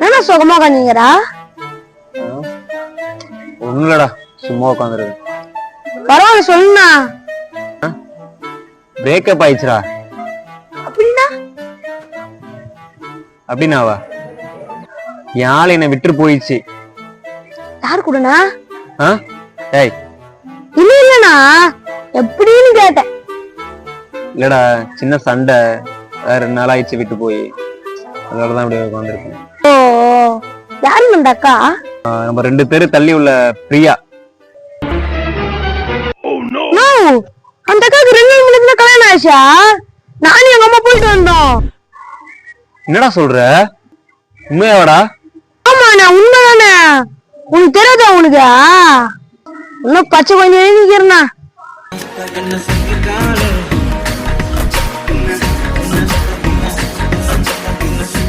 என்ன சுகமா உட்காந்தீங்கடா ஒண்ணும் இல்லடா சும்மா உட்காந்துருக்கு பரவாயில்ல சொல்லுண்ணா. பிரேக்கப் ஆயிடுச்சுடா. அப்படின்னா? அப்படின்னாவா? ஆள் என்னை விட்டு போயிடுச்சு. யார் கூடண்ணா? ஆ? ஏய். இல்ல இல்லண்ணா. எப்படின்னு கேட்டேன். இல்லடா சின்ன சண்டை. வேற நாள் ஆயிடுச்சு விட்டு போய். அதோட தான் இப்படி உட்காந்துருக்கேன் ஓ யாருங்க அந்த அக்கா? நம்ம ரெண்டு பேரு தள்ளி உள்ள பிரியா. அந்த அக்காவுக்கு ரெண்டு நாள் முன்னாடி கல்யாணம் ஆயிடுச்சா? நானும் எங்க அம்மா போயிட்டு வந்தோம். என்னடா சொல்ற? உண்மையாவாடா? ஆமா நான் உண்மைதானே? உனக்கு தெரியாதா உனக்கு? இன்னும் பச்சை கொஞ்சம் எழுதிக்கிறேண்ணா.